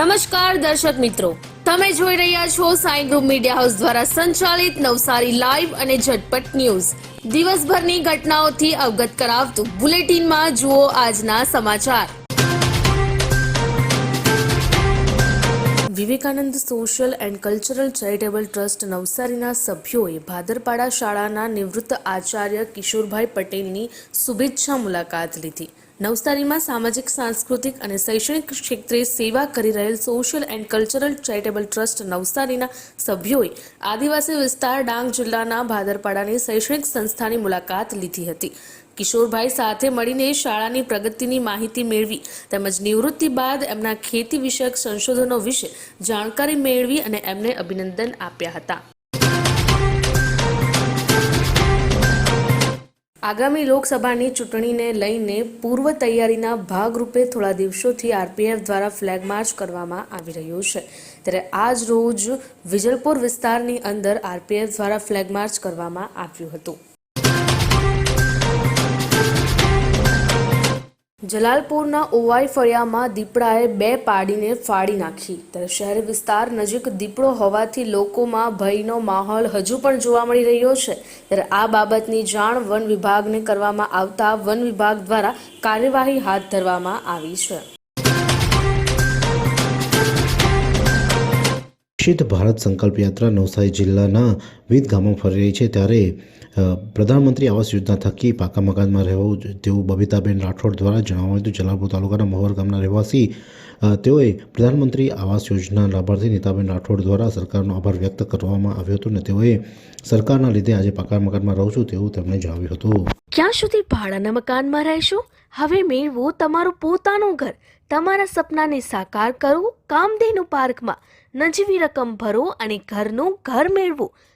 નમસ્કાર દર્શક મિત્રો. તમે જોઈ રહ્યા છો સાઈ ગ્રુપ મીડિયા હાઉસ દ્વારા સંચાલિત નવસારી લાઈવ અને ઝટપટ ન્યૂઝ. દિવસભરની ઘટનાઓથી અવગત કરાવતું બુલેટિનમાં જુઓ આજના સમાચાર. Vivekananda social and cultural charitable trust નવસારીના સભ્યોએ ભાદરપાડા શાળાના નિવૃત્ત આચાર્ય કિશોરભાઈ પટેલની શુભેચ્છા મુલાકાત લીધી. નવસારીમાં સામાજિક, સાંસ્કૃતિક અને શૈક્ષણિક ક્ષેત્રે સેવા કરી રહેલ social and cultural charitable trust નવસારીના સભ્યોએ આદિવાસી વિસ્તાર ડાંગ જિલ્લાના ભાદરપાડાની શૈક્ષણિક સંસ્થાની મુલાકાત લીધી હતી. કિશોરભાઈ સાથે મળીને શાળાની પ્રગતિની માહિતી મેળવી તેમજ નિવૃત્તિ બાદ એમના ખેતી વિષયક સંશોધનો વિશે જાણકારી મેળવી અને એમને અભિનંદન આપ્યા હતા. આગામી લોકસભાની ચૂંટણીને લઈને પૂર્વ તૈયારીના ભાગરૂપે થોડા દિવસોથી આરપીએફ દ્વારા ફ્લેગ માર્ચ કરવામાં આવી રહ્યો છે. ત્યારે આજ રોજ વિજલપુર વિસ્તારની અંદર આરપીએફ દ્વારા ફ્લેગ માર્ચ કરવામાં આવ્યું હતું. જલાલપુરના ઓવાઈ ફળિયામાં દીપડાએ બે પાડીને ફાડી નાખી. ત્યારે શહેર વિસ્તાર નજીક દીપડો હોવાથી લોકોમાં ભયનો માહોલ હજુ પણ જોવા મળી રહ્યો છે. ત્યારે આ બાબતની જાણ વન વિભાગને કરવામાં આવતા વન વિભાગ દ્વારા કાર્યવાહી હાથ ધરવામાં આવી છે. ભારત સંકલ્પ યાત્રા નવસારી જિલ્લાના વિવિધ ગામો ફરી રહી છે. ત્યારે પ્રધાનમંત્રી આવાસ યોજના થકી પાકા મકાનમાં રહેવું તેવું બબીતાબેન રાઠોડ દ્વારા જણાવવામાં આવ્યું જલાલપુર તાલુકાના મહોર ગામના રહેવાસી તેઓએ પ્રધાનમંત્રી આવાસ યોજના લાભાર્થી નીતાબેન રાઠોડ દ્વારા સરકારનો આભાર વ્યક્ત કરવામાં આવ્યો હતો અને તેઓએ સરકારના લીધે આજે પાકા મકાનમાં રહું છું તેવું તેમણે જણાવ્યું હતું. ક્યાં સુધી ભાડાના મકાનમાં રહેશો? હવે મેળવો તમારું પોતાનું ઘર. તમારા સપનાને સાકાર કરો. કામધેનુ પાર્કમાં નજીવી રકમ ભરો અને ઘરનું ઘર મેળવો.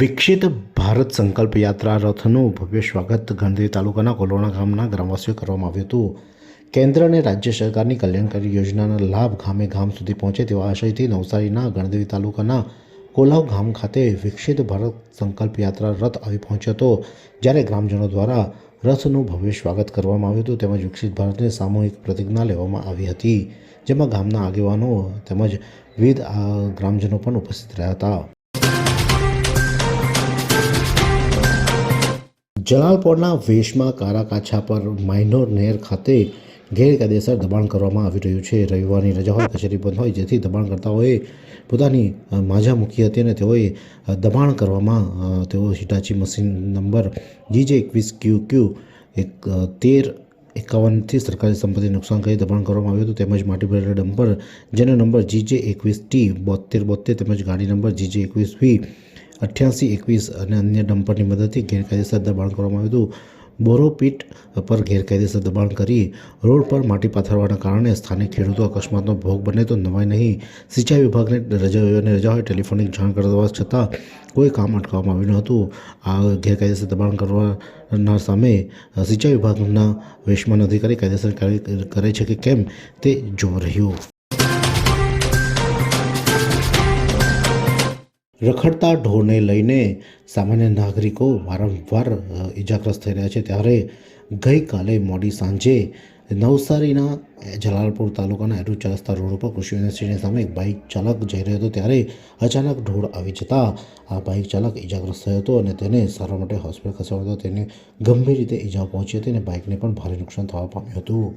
વિકસિત ભારત સંકલ્પ યાત્રા રથનું ભવ્ય સ્વાગત ગણદેવી તાલુકાના કોલોણા ગામના ગ્રામવાસીઓ કરવામાં આવ્યું હતું. કેન્દ્ર અને રાજ્ય સરકારની કલ્યાણકારી યોજનાના લાભ ગામે ગામ સુધી પહોંચે તેવા આશયથી નવસારીના ગણદેવી તાલુકાના કોલાવ ગામ ખાતે વિકસિત ભારત સંકલ્પ યાત્રા રથ આવી પહોંચ્યો હતો, જ્યારે ગ્રામજનો દ્વારા રથનું ભવ્ય સ્વાગત કરવામાં આવ્યું હતું તેમજ વિકસિત ભારતની સામૂહિક પ્રતિજ્ઞા લેવામાં આવી હતી, જેમાં ગામના આગેવાનો તેમજ વિવિધ ગ્રામજનો પણ ઉપસ્થિત રહ્યા હતા. જલાલપોરના વેશમાં કારાકાછા પર માઇનોર નહેર ખાતે ગેરકાયદેસર દબાણ કરવામાં આવી રહ્યું છે. રવિવારની રજા હોય, કચેરી બંધ હોય, જેથી દબાણકર્તાઓએ પોતાની માજા મૂકી હતી અને તેઓએ દબાણ કરવામાં તેઓ હિટાચી મશીન નંબર જીજે એકવીસ ક્યુ ક્યુ એક તેર એકાવનથી સરકારી સંપત્તિ નુકસાન કરી દબાણ કરવામાં આવ્યું હતું. તેમજ માટી ભરેલા ડમ્પર, જેનો નંબર જીજે એકવીસ ટી બોતેર બોતેર તેમજ ગાડી નંબર જીજે એકવીસ વી અઠ્યાસી, એકવીસ અને અન્ય ડમ્પરની મદદથી ગેરકાયદેસર દબાણ કરવામાં આવ્યું હતું. બોરોપીટ પર ગેરકાયદેસર દબાણ કરી રોડ પર માટી પાથરવાના કારણે સ્થાનિક ખેડૂતો અકસ્માતનો ભોગ બને તો નવાય નહીં. સિંચાઈ વિભાગને રજાઓને રજા હોય ટેલિફોનિક જાણ કરવા છતાં કોઈ કામ અટકાવવામાં આવ્યું ન હતું આ ગેરકાયદેસર દબાણ કરવાના સામે સિંચાઈ વિભાગના વેશમાન અધિકારી કાયદેસર કરે છે કે કેમ તે જોવા રહ્યું. રખડતા ઢોરને લઈને સામાન્ય નાગરિકો વારંવાર ઇજાગ્રસ્ત થઈ રહ્યા છે. ત્યારે ગઈકાલે મોડી સાંજે નવસારીના જલાલપુર તાલુકાના એરુચા રસ્તા રોડ ઉપર કૃષિ સામે એક બાઇક ચાલક જઈ રહ્યો હતો. ત્યારે અચાનક ઢોળ આવી જતા આ બાઇક ચાલક ઇજાગ્રસ્ત થયો હતો અને તેને સારવાર માટે હોસ્પિટલ ખસેડ્યો હતો. તેને ગંભીર રીતે ઈજા પહોંચી હતી અને બાઇકને પણ ભારે નુકસાન થવા પામ્યું હતું.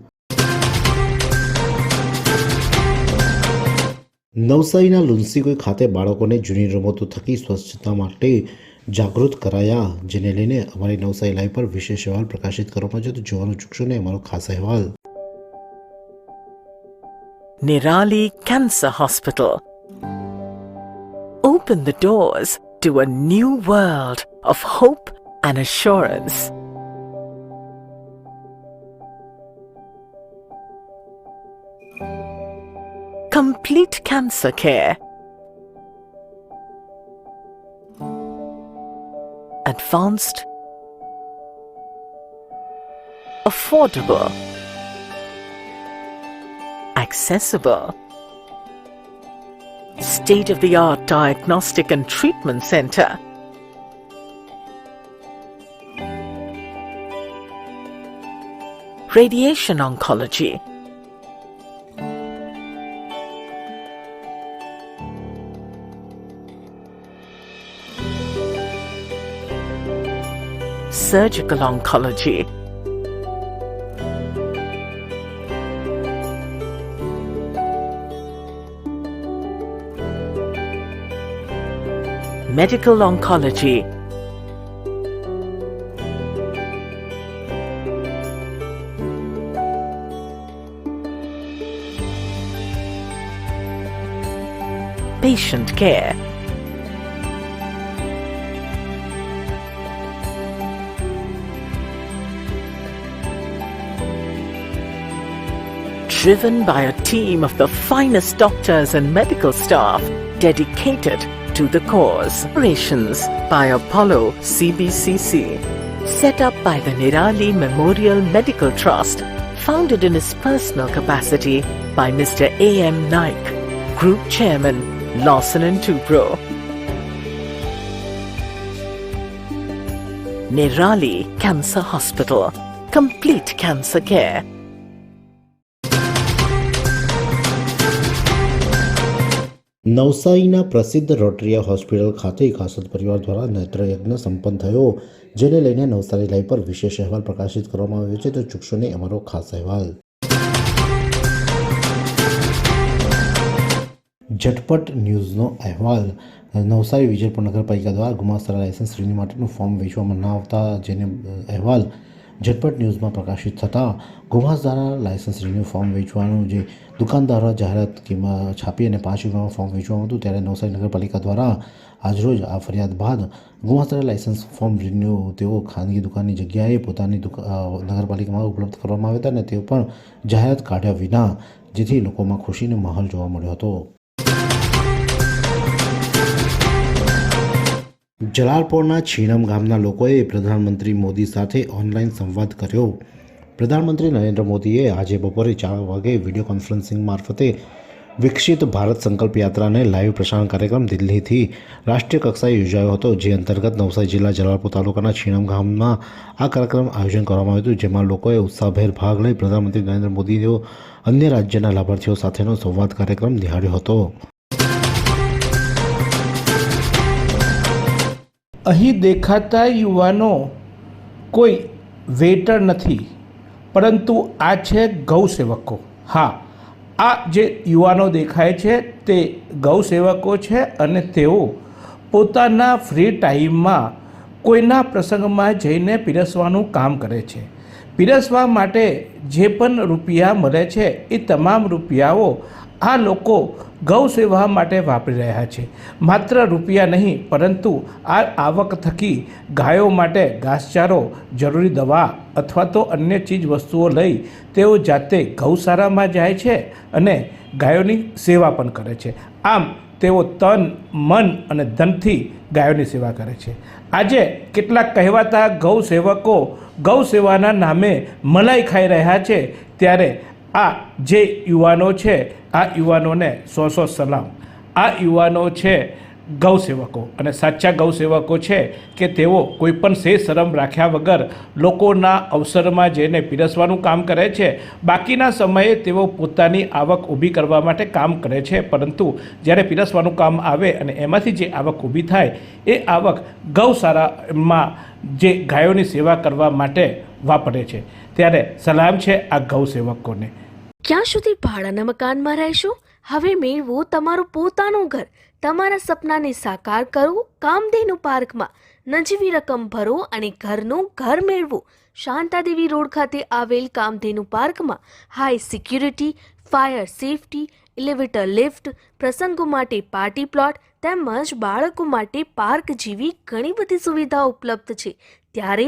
નવસારીના લુન્સીગોઈ ખાતે બાળકોને જૂની રમતો થકી સ્વચ્છતા માટે જાગૃત કરાયા, જેને લઈને અમારી નવસારી લાઈવ પર વિશેષ અહેવાલ પ્રકાશિત કરવામાં આવ્યો તો જોવાનું ચૂકશો ને અમારો ખાસ અહેવાલ. Nirali cancer hospital. Open the doors to a new world of hope and assurance. Complete cancer care. Advanced. Affordable. Accessible. State of the art diagnostic and treatment center. Radiation oncology. Surgical oncology. Medical oncology. Patient care. Driven by a team of the finest doctors and medical staff dedicated to the cause. Operations by Apollo CBCC. Set up by the Nirali Memorial Medical Trust, founded in his personal capacity by Mr. A.M. Naik, Group Chairman, Lawson and Tubro. Nirali Cancer Hospital. Complete cancer care. નવસારીના પ્રસિદ્ધ રોટરિયા hospital ખાતે કાસદ પરિવાર દ્વારા નેત્રયજ્ઞ સંપન્ન થયો, જેને લઈને Navsari live પર વિશેષ અહેવાલ પ્રકાશિત કરવામાં આવ્યો છે. તો ચૂકશો નહીં અમારો ખાસ અહેવાલ. ઝટપટ ન્યૂઝનો અહેવાલ. નવસારી વિજયપુર નગરપાલિકા દ્વારા ગુમાસ્તરા લાયસન્સ રિન્યુ માટેનું ફોર્મ વેચવામાં ન આવતા જેને અહેવાલ ઝટપટ ન્યૂઝમાં પ્રકાશિત થતાં ગુમાસ દ્વારા લાયસન્સ રિન્યુ ફોર્મ વેચવાનું જે દુકાનદારો જાહેરાત કિંમત છાપી અને પાંચ રૂપિયામાં ફોર્મ વેચવાનું હતું, ત્યારે નવસારી નગરપાલિકા દ્વારા આજરોજ આ ફરિયાદ બાદ ગુમાસ દ્વારા લાયસન્સ ફોર્મ રિન્યુ તેઓ ખાનગી દુકાનની જગ્યાએ પોતાની દુકા નગરપાલિકામાં ઉપલબ્ધ કરવામાં આવ્યા હતા અને તેઓ પણ જાહેરાત કાઢ્યા વિના જેથી લોકોમાં ખુશીનો માહોલ જોવા મળ્યો હતો. જલાલપોરના છીણમ ગામના લોકોએ પ્રધાનમંત્રી મોદી સાથે ઓનલાઈન સંવાદ કર્યો. પ્રધાનમંત્રી નરેન્દ્ર મોદીએ આજે બપોરે ચાર વાગે વીડિયો કોન્ફરન્સિંગ મારફતે વિકસિત ભારત સંકલ્પ યાત્રાને લાઈવ પ્રસારણ કાર્યક્રમ દિલ્હીથી રાષ્ટ્રીય કક્ષાએ યોજાયો હતો, જે અંતર્ગત નવસારી જિલ્લા જલાલપુર તાલુકાના છીણમ ગામમાં આ કાર્યક્રમ આયોજન કરવામાં આવ્યું હતું, જેમાં લોકોએ ઉત્સાહભેર ભાગ લઈ પ્રધાનમંત્રી નરેન્દ્ર મોદીએ અન્ય રાજ્યના લાભાર્થીઓ સાથેનો સંવાદ કાર્યક્રમ નિહાળ્યો હતો. અહીં દેખાતા યુવાનો કોઈ વેટર નથી. પરંતુ આ છે ગૌસેવકો. હા, આ જે યુવાનો દેખાય છે તે ગૌસેવકો છે અને તેઓ પોતાના ફ્રી ટાઈમમાં કોઈના પ્રસંગમાં જઈને પીરસવાનું કામ કરે છે. પીરસવા માટે જે પણ રૂપિયા મળે છે એ તમામ રૂપિયાઓ આ લોકો ગૌ સેવા માટે વાપરી રહ્યા છે. માત્ર રૂપિયા નહીં, પરંતુ આ આવક થકી ગાયો માટે ઘાસચારો, જરૂરી દવા અથવા તો અન્ય ચીજ વસ્તુઓ લઈ તેઓ જાતે ગૌશાળામાં જાય છે અને ગાયોની સેવા પણ કરે છે. આમ, તેઓ તન, મન અને ધનથી ગાયોની સેવા કરે છે. આજે કેટલાક કહેવાતા ગૌ સેવકો ગૌ સેવાના નામે મલાઈ ખાઈ રહ્યા છે, ત્યારે આ જે યુવાનો છે, આ યુવાનોને સો સો સલામ. આ યુવાનો છે ગૌસેવકો અને સાચા ગૌસેવકો છે કે તેઓ કોઈપણ સે શરમ રાખ્યા વગર લોકોના અવસરમાં જઈને પીરસવાનું કામ કરે છે. બાકીના સમયે તેઓ પોતાની આવક ઊભી કરવા માટે કામ કરે છે, પરંતુ જ્યારે પીરસવાનું કામ આવે અને એમાંથી જે આવક ઊભી થાય, એ આવક ગૌશાળામાં જે ગાયોની સેવા કરવા માટે વાપરે છે. ત્યારે સલામ છે આ ગૌસેવકોને. ક્યાં સુધી ભાડાના મકાનમાં રહેશો? હવે મેળવો તમારું પોતાનું ઘર. તમારા સપનાને સાકાર કરો, કામધેનુ પાર્કમાં. નજીવી રકમ ભરો અને ઘરનું ઘર મેળવો. શાંતાદેવી રોડ ખાતે આવેલ કામધેનુ પાર્કમાં high security, fire safety elevator lift, પ્રસંગો માટે પાર્ટી પ્લોટ તેમજ બાળકો માટે પાર્ક જેવી ઘણી બધી સુવિધાઓ ઉપલબ્ધ છે. ત્યારે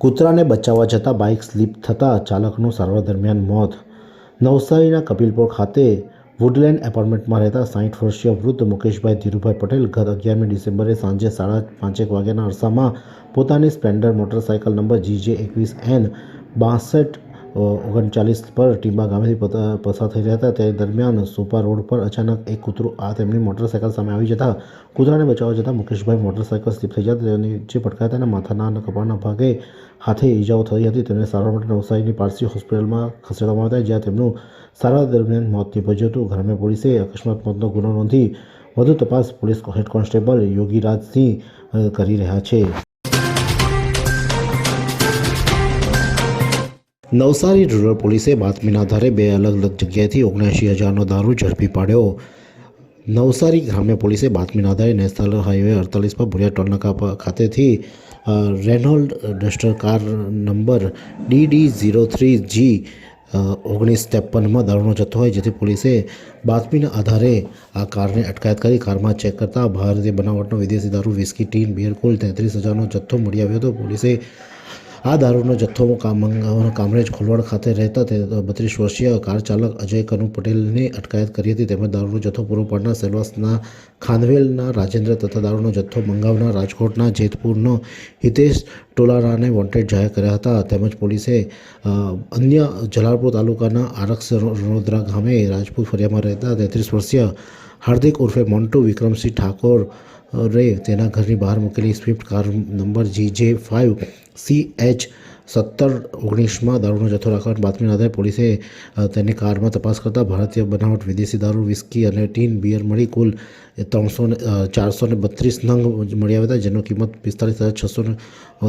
કૂતરાને બચાવવા જતાં બાઇક સ્લીપ થતાં ચાલકનું સારવાર દરમિયાન મોત. નવસારીના કપિલપુર ખાતે વુડલેન્ડ એપાર્ટમેન્ટમાં રહેતા સાઠ વર્ષીય વૃદ્ધ મુકેશભાઈ ધીરુભાઈ પટેલ ગત અગિયારમી ડિસેમ્બરે સાંજે સાડા પાંચેક વાગ્યાના અરસામાં પોતાની સ્પ્લેન્ડર મોટરસાયકલ નંબર જીજે એકવીસ એન બાસઠ ઓગણચાલીસ પર ટીંબા ગામેથી પસાર થઈ રહ્યા હતા. તે દરમિયાન સોપા રોડ પર અચાનક એક કૂતરું આ તેમની મોટરસાયકલ સામે આવી જતા કૂતરાને બચાવવા જતાં મુકેશભાઈ મોટરસાયકલ સ્લીપ થઈ જતા તેની જે પટકાયા હતા અને માથાના અને કપાળના ભાગે હાથે ઈજાઓ થઈ હતી. તેમને સારવાર માટે નવસારીની પારસી હોસ્પિટલમાં ખસેડવામાં આવ્યા જ્યાં તેમનું સારવાર દરમિયાન મોત નીપજ્યું હતું. ગ્રામ્ય પોલીસે અકસ્માત મોતનો ગુનો નોંધી વધુ તપાસ પોલીસ હેડ કોન્સ્ટેબલ યોગીરાજસિંહ કરી રહ્યા છે. નવસારી રૂરલ પોલીસે બાતમીના આધારે બે અલગ અલગ જગ્યાએથી ઓગણએંશી હજારનો દારૂ ઝડપી પાડ્યો. નવસારી ગ્રામ્ય પોલીસે બાતમીના આધારે નેશનલ હાઈવે અડતાલીસ પર ભુરિયા ટોલનાકા ખાતેથી Renault Duster car number D D zero three G ઓગણીસ ત્રેપનમાં દારૂનો જથ્થો હોય જેથી પોલીસે બાતમીના આધારે આ કારને અટકાયત કરી કારમાં ચેક કરતા ભારતીય બનાવટનો વિદેશી દારૂ, વિસ્કી, ટીન, બિયર કુલ તેત્રીસ હજારનો જથ્થો મળી આવ્યો હતો. પોલીસે આ દારૂનો જથ્થો કામરેજ ખોલવાડ ખાતે રહેતા બત્રીસ વર્ષીય કાર ચાલક અજય કનુ પટેલની અટકાયત કરી હતી. તેમજ દારૂનો જથ્થો પૂરો પાડનાર સેલવાસના ખાનવેલના રાજેન્દ્ર તથા દારૂનો જથ્થો મંગાવનાર રાજકોટના જેતપુરનો હિતેશ ટોલારાને વોન્ટેડ જાહેર કર્યા હતા. તેમજ પોલીસે અન્ય જલાલપુર તાલુકાના આરક્ષ રણોદરા ગામે રાજપૂત ફરિયામાં રહેતા તેત્રીસ વર્ષીય હાર્દિક ઉર્ફે મોન્ટુ વિક્રમસિંહ ઠાકોર રે તેના ઘરની બહાર મૂકેલી સ્વિફ્ટ કાર નંબર જી જે ફાઇવ સી એચ સત્તર ઓગણીસમાં દારૂનો જથ્થો રાખવાની બાતમીના આધારે પોલીસે અ, તેની કારમાં તપાસ કરતા ભારતીય બનાવટ વિદેશી દારૂ વિસ્કી અને ટીન બિયર મળી કુલ ત્રણસો ને ચારસો ને બત્રીસ નંગ મળી આવ્યા હતા જેનો કિંમત પિસ્તાલીસ હજાર છસો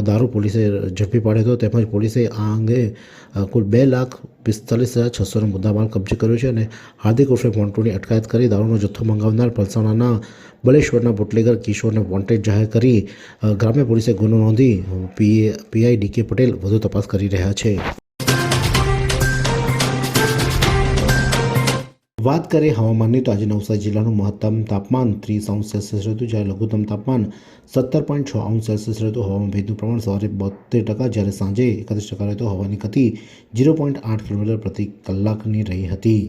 દારૂ પોલીસે ઝડપી પાડ્યો હતો તેમજ પોલીસે આ અંગે અ, કુલ બે લાખ પિસ્તાલીસ હજાર છસોનો મુદ્દામાલ કબજે કર્યો છે અને હાર્દિક ઉર્ફે મોન્ટુની અટકાયત કરી દારૂનો જથ્થો મંગાવનાર પલસાણાના બલેશ્વરના બુટલેગર કિશોરને વોન્ટેડ જાહેર કરી ગ્રામ્ય પોલીસે ગુનો નોંધી પીએ પીઆઈ ડીકે પટેલ વધુ તપાસ કરી રહ્યા છે. વાત કરીએ હવામાનની, તો આજે નવસારી જિલ્લાનું મહત્તમ તાપમાન ત્રીસ અંશ સેલ્સિયસ રહ્યું જ્યારે લઘુત્તમ તાપમાન સત્તર પોઈન્ટ છ અંશ સેલ્સિયસ રહેતું. હવામાન ભેજનું પ્રમાણ સવારે બોતેર ટકા, જ્યારે સાંજે એકત્રીસ ટકા રહેતો. હવાની ગતિ ઝીરો પોઈન્ટ આઠ કિલોમીટર પ્રતિ કલાકની રહી હતી.